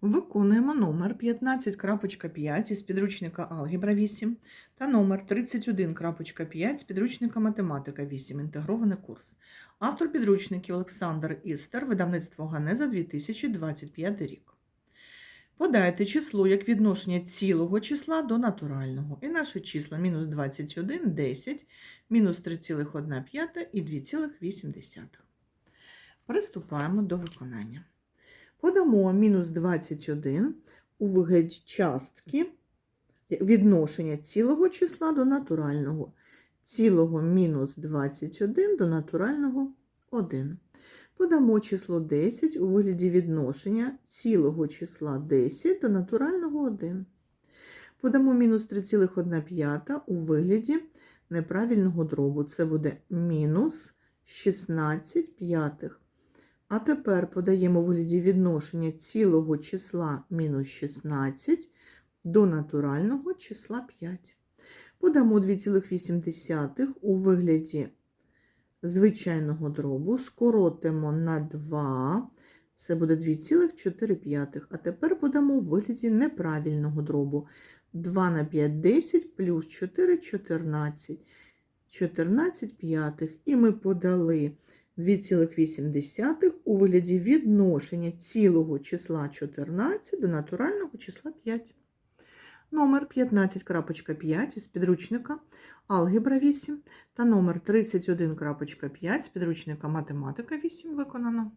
Виконуємо номер 15.5 із підручника Алгебра 8 та номер 31.5 з підручника Математика 8. Інтегрований курс. Автор підручників Олександр Істер, видавництво Ганеза 2025 рік. Подайте число як відношення цілого числа до натурального. І наші числа мінус 21, 10, мінус 3,1 і 2,8. Приступаємо до виконання. Подамо мінус 21 у вигляді частки відношення цілого числа до натурального. Цілого мінус 21 до натурального 1. Подамо число 10 у вигляді відношення цілого числа 10 до натурального 1. Подамо мінус 3,1 у вигляді неправильного дробу. Це буде мінус 16 п'ятих. А тепер подаємо вигляді відношення цілого числа мінус 16 до натурального числа 5. Подамо 2,8 у вигляді звичайного дробу, скоротимо на 2, це буде 2,4. А тепер подамо у вигляді неправильного дробу. 2 на 5 – 10, плюс 4 – 14. 14 п'ятих. І ми подали 2,8 у вигляді відношення цілого числа 14 до натурального числа 5. Номер 15.5 із підручника Алгебра 8 та номер 31.5 з підручника Математика 8 виконано.